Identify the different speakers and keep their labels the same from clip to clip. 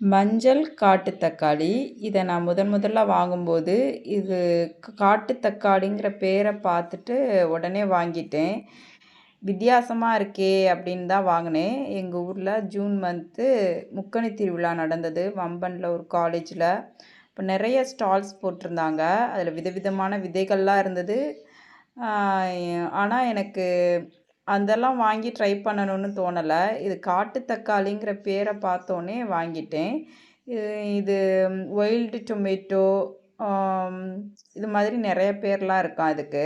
Speaker 1: மஞ்சள் காட்டு தக்காளி. இதை நான் முதன் முதல்ல வாங்கும்போது இது காட்டு தக்காளிங்கிற பேரை பார்த்துட்டு உடனே வாங்கிட்டேன். வித்தியாசமாக இருக்கே அப்படின்னு தான் வாங்கினேன். எங்கள் ஊரில் ஜூன் மந்த்து முக்கணி திருவிழா நடந்தது. வம்பனில் ஒரு காலேஜில். இப்போ நிறைய ஸ்டால்ஸ் போட்டிருந்தாங்க. அதில் விதவிதமான விதைகள்லாம் இருந்தது. ஆனால் எனக்கு அதெல்லாம் வாங்கி ட்ரை பண்ணணும்னு தோணலை. இது காட்டு தக்காளிங்கிற பேரை பார்த்தோன்னே வாங்கிட்டேன். இது ஒயில்டு டொமேட்டோ இது மாதிரி நிறைய பேர்லாம் இருக்கான் அதுக்கு.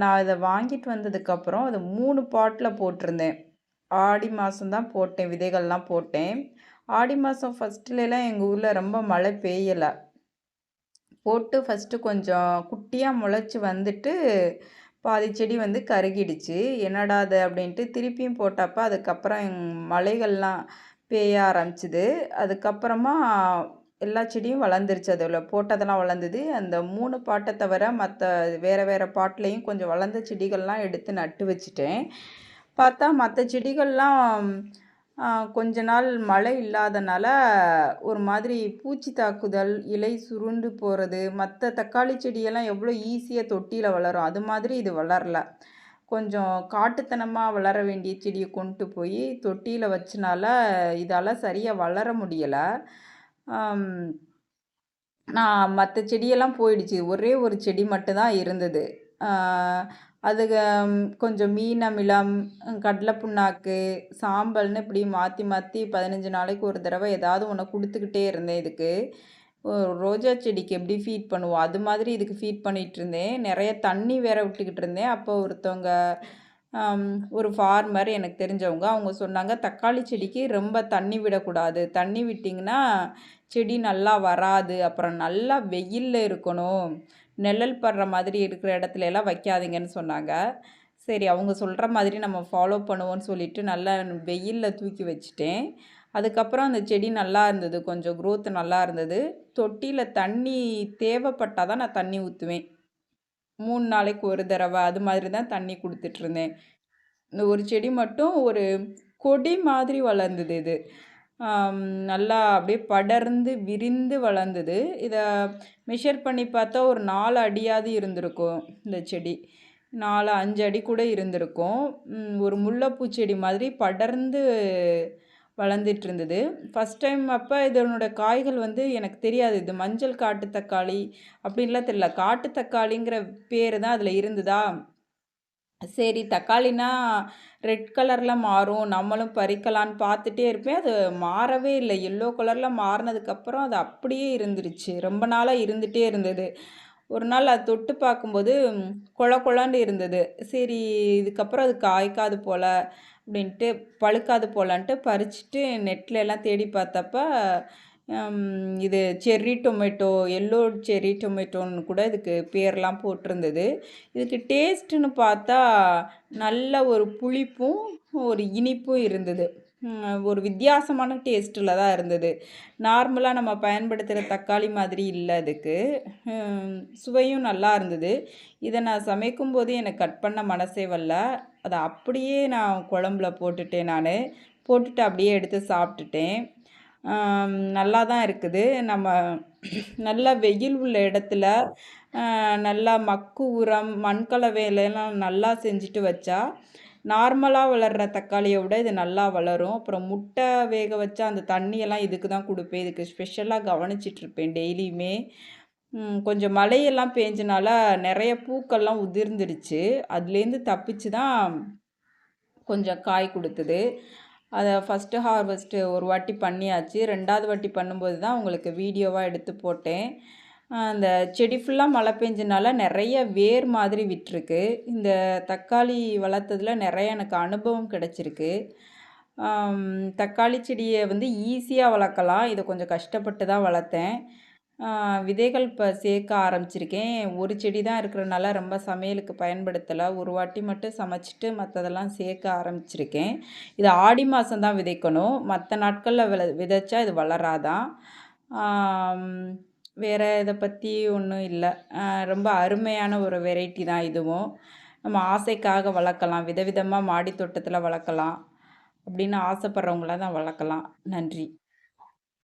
Speaker 1: நான் இதை வாங்கிட்டு வந்ததுக்கப்புறம் அது மூணு பாட்டில் போட்டிருந்தேன். ஆடி மாதம் தான் போட்டேன் விதைகள்லாம் போட்டேன். ஆடி மாதம் ஃபஸ்ட்டுலலாம் எங்கள் ஊரில் ரொம்ப மழை பெய்யலை. போட்டு ஃபஸ்ட்டு கொஞ்சம் குட்டியாக முளைச்சி வந்துட்டு பாதி செடி வந்து கருகிடுச்சு. என்னடா அது அப்படின்ட்டு திருப்பியும் போட்டப்போ அதுக்கப்புறம் மலைகள்லாம் பெய்ய ஆரம்பிச்சிது. அதுக்கப்புறமா எல்லா செடியும் வளர்ந்துருச்சு. அதில் போட்டதெல்லாம் வளர்ந்தது. அந்த மூணு பாட்டை தவிர மற்ற வேறு வேறு பாட்லேயும் கொஞ்சம் வளர்ந்த செடிகள்லாம் எடுத்து நட்டு வச்சுட்டேன். பார்த்தா மற்ற செடிகள்லாம் கொஞ்ச நாள் மழை இல்லாதனால ஒரு மாதிரி பூச்சி தாக்குதல் இலை சுருண்டு போகிறது மற்ற தக்காளி செடியெல்லாம் எவ்வளோ ஈஸியாக தொட்டியில் வளரும் அது மாதிரி இது வளரல. கொஞ்சம் காட்டுத்தனமாக வளர வேண்டிய செடியை கொண்டு போய் தொட்டியில் வச்சனால இதால் சரியாக வளர முடியலை. நான் மற்ற செடியெல்லாம் போயிடுச்சு ஒரே ஒரு செடி மட்டும்தான் இருந்தது. அதுக கொஞ்சம் மீன் அமிலம் கடலை புண்ணாக்கு சாம்பல்னு இப்படி மாற்றி மாற்றி பதினஞ்சு நாளைக்கு ஒரு தடவை ஏதாவது ஒன்று கொடுத்துக்கிட்டே இருந்தேன் இதுக்கு. ரோஜா செடிக்கு எப்படி ஃபீட் பண்ணுவோம்? அது மாதிரி இதுக்கு ஃபீட் பண்ணிகிட்டு இருந்தேன். நிறைய தண்ணி வேற விட்டுக்கிட்டு இருந்தேன். அப்போ ஒருத்தவங்க ஒரு ஃபார்மர் எனக்கு தெரிஞ்சவங்க அவங்க சொன்னாங்க தக்காளி செடிக்கு ரொம்ப தண்ணி விடக்கூடாது. தண்ணி விட்டிங்கன்னா செடி நல்லா வராது. அப்புறம் நல்லா வெயிலில் இருக்கணும். நிழல் படுற மாதிரி இருக்கிற இடத்துல எல்லாம் வைக்காதீங்கன்னு சொன்னாங்க. சரி அவங்க சொல்கிற மாதிரி நம்ம ஃபாலோ பண்ணுவோன்னு சொல்லிவிட்டு நல்லா வெயிலில் தூக்கி வச்சுட்டேன். அதுக்கப்புறம் அந்த செடி நல்லா இருந்தது கொஞ்சம் க்ரோத் நல்லா இருந்தது. தொட்டியில் தண்ணி தேவைப்பட்டால் தான் நான் தண்ணி ஊற்றுவேன் மூணு நாளைக்கு ஒரு தடவை அது மாதிரி தான் தண்ணி கொடுத்துட்ருந்தேன் இந்த ஒரு செடி மட்டும் ஒரு கொடி மாதிரி வளர்ந்தது இது. நல்லா அப்படியே படர்ந்து விரிந்து வளர்ந்தது. இதை மெஷர் பண்ணி பார்த்தா ஒரு நாலு அடியாவது இருந்திருக்கும் இந்த செடி. நாலு அஞ்சு அடி கூட இருந்திருக்கும். ஒரு முல்லைப்பூ செடி மாதிரி படர்ந்து வளர்ந்துட்டு இருந்தது. ஃபஸ்ட் டைம் அப்போ இதனோட காய்கள் வந்து எனக்கு தெரியாது. இது மஞ்சள் காட்டு தக்காளி அப்படின்லாம் தெரியல. காட்டு தக்காளிங்கிற பேர் தான் அதில் இருந்ததா? சரி தக்காளினா ரெட் கலரில் மாறும் நம்மளும் பறிக்கலான்னு பார்த்துட்டே இருப்பேன். அது மாறவே இல்லை. எல்லோ கலரில் மாறினதுக்கப்புறம் அது அப்படியே இருந்துருச்சு. ரொம்ப நாளாக இருந்துகிட்டே இருந்தது. ஒரு நாள் அது தொட்டு பார்க்கும்போது கொழ கொழான்னு இருந்தது. சரி இதுக்கப்புறம் அது காய்க்காது போல் அப்படின்ட்டு பழுக்காது போலான்ட்டு பறிச்சுட்டு நெட்டில் எல்லாம் தேடி பார்த்தப்ப இது செர்ரி டொமேட்டோ எல்லோ செர்ரி டொமேட்டோன்னு கூட இதுக்கு பேர்லாம் போட்டிருந்தது. இதுக்கு டேஸ்ட்டுன்னு பார்த்தா நல்ல ஒரு புளிப்பும் ஒரு இனிப்பும் இருந்தது. ஒரு வித்தியாசமான டேஸ்ட்டில் தான் இருந்தது. நார்மலாக நம்ம பயன்படுத்துகிற தக்காளி மாதிரி இல்லை அதுக்கு. சுவையும் நல்லா இருந்தது. இதை நான் சமைக்கும்போது எனக்கு கட் பண்ண மனசே வரல. அதை அப்படியே நான் குழம்புல போட்டுட்டேன் நான். போட்டுட்டு அப்படியே எடுத்து சாப்பிட்டுட்டேன். நல்லா தான் இருக்குது. நம்ம நல்லா வெயில் உள்ள இடத்துல நல்லா மக்கு உரம் மண்கலவையிலலாம் நல்லா செஞ்சுட்டு வச்சா நார்மலாக வளர்கிற தக்காளியை விட இது நல்லா வளரும். அப்புறம் முட்டை வேக வச்சா அந்த தண்ணியெல்லாம் இதுக்கு தான் கொடுப்பேன். இதுக்கு ஸ்பெஷலாக கவனிச்சிட்ருப்பேன் டெய்லியுமே. கொஞ்சம் மழையெல்லாம் பேஞ்சனால நிறைய பூக்கள்லாம் உதிர்ந்துடுச்சு. அதுலேருந்து தப்பிச்சு தான் கொஞ்சம் காய் கொடுத்தது. அதை ஃபஸ்ட்டு ஹார்வெஸ்ட்டு ஒரு வாட்டி பண்ணியாச்சு. ரெண்டாவது வாட்டி பண்ணும்போது தான் உங்களுக்கு வீடியோவாக எடுத்து போட்டேன். அந்த செடி ஃபுல்லாக மழை பெஞ்சனால நிறைய வேர் மாதிரி விட்டுருக்கு. இந்த தக்காளி வளர்த்ததில் நிறைய எனக்கு அனுபவம் கிடச்சிருக்கு. தக்காளி செடியை வந்து ஈஸியாக வளர்க்கலாம். இதை கொஞ்சம் கஷ்டப்பட்டு தான் வளர்த்தேன். விதைகள் இப்போ சேர்க்க ஆரம்பிச்சிருக்கேன். ஒரு செடி தான் இருக்கிறனால ரொம்ப சமையலுக்கு பயன்படுத்தலை. ஒரு வாட்டி மட்டும் சமைச்சிட்டு மற்றதெல்லாம் சேர்க்க ஆரம்பிச்சிருக்கேன். இது ஆடி மாதம் தான் விதைக்கணும். மற்ற நாட்களில் விளை விதைச்சா இது வளராதான் வேறு இதை பற்றி ஒன்றும் இல்லை. ரொம்ப அருமையான ஒரு வெரைட்டி தான் இதுவும். நம்ம ஆசைக்காக வளர்க்கலாம். விதவிதமாக மாடி தோட்டத்தில் வளர்க்கலாம். அப்படின்னு ஆசைப்பட்றவங்கள தான் வளர்க்கலாம். நன்றி.